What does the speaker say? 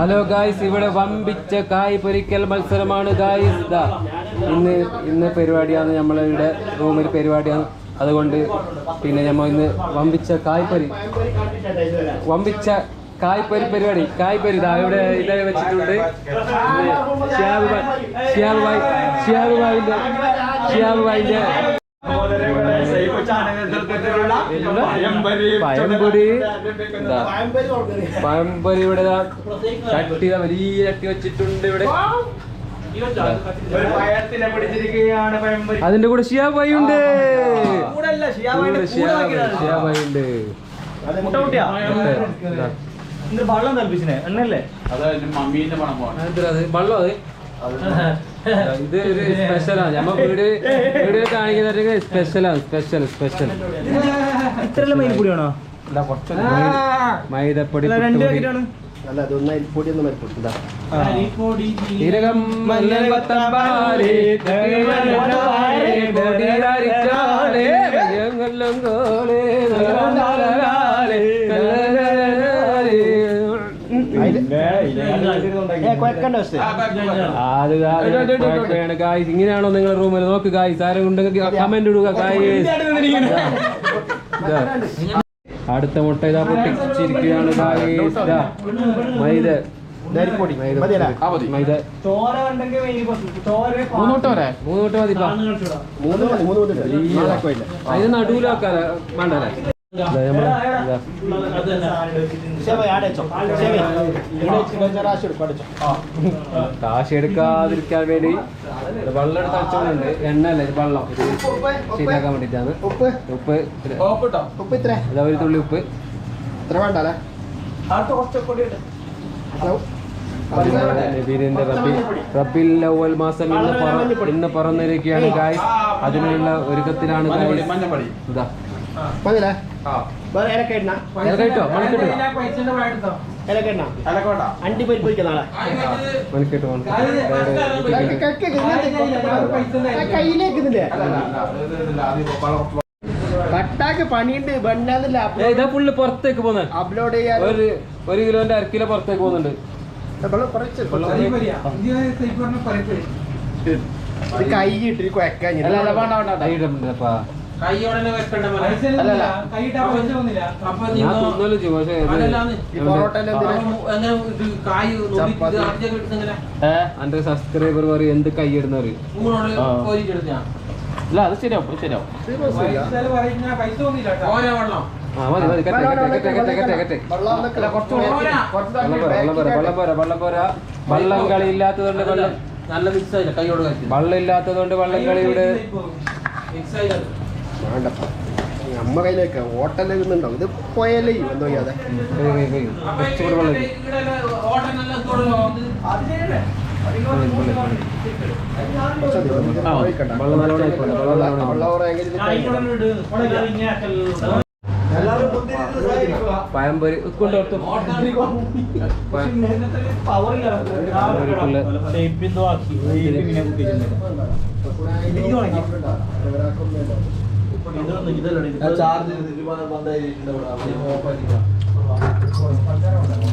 Hello guys ഇവിടെ വമ്പിച്ച കായ് പൊരിക്കൽ മത്സരമാണ് ഗായ്സ് ദാ ഇന്ന് ഇന്ന് പരിപാടിയാണ് നമ്മളിവിടെ റൂമിൽ പരിപാടിയാണ്. അതുകൊണ്ട് പിന്നെ നമ്മൾ ഇന്ന് വമ്പിച്ച കായ്പൊരി വമ്പിച്ച കായ്പൊരി പരിപാടി കായ്പൊരി ഇതാ ഇവിടെ ഇതായി വെച്ചിട്ടുണ്ട്. ഷിയാബ് ഭായ് ഷിയാബ് ഭായ് ഷിയാബ് ഷിയാബ് പഴംപൊരി ഇവിടെ ദാ ചട്ടി വലിയ ചട്ടി വെച്ചിട്ടുണ്ട് ഇവിടെ. അതിന്റെ കൂടെ ഷിയാബായി ഉണ്ട് ഷിയാബായി. ഉണ്ട്. വെള്ളം തൽപ്പിച്ചിനെ എണ്ണല്ലേ? വെള്ളം അത്? ഇത് ഒരു സ്പെഷ്യലാണ് നമ്മ വീട് വീട് കാണിക്കുന്ന സ്പെഷ്യലാണ് സ്പെഷ്യൽ സ്പെഷ്യൽ ഇത്രയല്ല മൈൻ പൊടിയാണോ? മൈദപ്പൊടി അല്ല, രണ്ട് പുട്ടുപൊടി. പാക്കറ്റാണ്. അല്ല അതൊന്നും അരിപ്പൊടി ഒന്നും ഇതാ. മല്ലൻ വത്തമ്പാലേ, അത് ഗായ്സ് ഇങ്ങനെയാണോ നിങ്ങളുടെ റൂമിൽ നോക്ക് ഗായ്സ് ആരും ഉണ്ടെങ്കിൽ കമന്റ് ഇടുക ഗായ്സ് അടുത്ത മുട്ട ഇതാ പൊട്ടിച്ചിരിക്കുകയാണ് ഗായ്സ് ഇതാ. മൈദ. മൂന്നോട്ട് വരെ. മൂന്ന് മുട്ട മതി അതിന് വേണ്ടല്ലേ? കാശ് എടുക്കാതിരിക്കാൻ വേണ്ടി വെള്ളം എടുത്ത് അടിച്ചോണ്ടുണ്ട് എണ്ണ അല്ലേ വെള്ളം. ഇത് ശരിയാക്കാൻ വേണ്ടിട്ടാണ് ഉപ്പ്. ഉപ്പ് ഉപ്പ് ഇത്ര. അതാ ഒരു തുള്ളി ഉപ്പ്. ഇത്ര വേണ്ട അല്ലേ അവൽ മാസം ഇന്ന് പറന്നിരിക്കുകയാണ് ഗായ്സ് അതിനുള്ള ഒരുക്കത്തിലാണ് ഗായ്സ് ഇതാ. മതിയല്ലേ? വേറെ ഇലക്ക ഇടണ. കേട്ടോ മണിക്കെട്ട് ഇലക്ക ഇടണ. അലക്കോട്ട അണ്ടി നാളെ. മണിക്കെട്ട് കട്ടാക്ക് പണിയുണ്ട് ഇതാ ഫുള്ള് പുറത്തേക്ക് പോകുന്നത് അപ്ലോഡ് ചെയ്യാൻ. ഒരു ഒരു കിലോന്റെ അര കിലോ പുറത്തേക്ക് പോകുന്നുണ്ട്. കൈ കുറച്ച്. ഇത് കൈ ഇട്ടിട്ട് എന്റെ സബ്സ്ക്രൈബർ പറയും എന്ത് കൈയിടുന്ന പറയും. ഇല്ല അത് ശരിയാവും അത് ശരിയാവും. മതി വെള്ളം പോരാ വെള്ളം കളി ഇല്ലാത്തതുകൊണ്ട് വെള്ളം നല്ല മിക്സ് ആയില്ല കൈയോട് വള്ളം ഇല്ലാത്തതുകൊണ്ട് വള്ളം കളിയുടെ വേണ്ടപ്പ. നമ്മ കയ്യിലേക്ക് ഹോട്ടലിൽ നിന്നുണ്ടോ ഇത് പോയാലേ. എന്തോ ചെയ്യാതെ വെള്ളം ഇട്. ആ. ഒഴിക്കണ്ട. വെള്ളം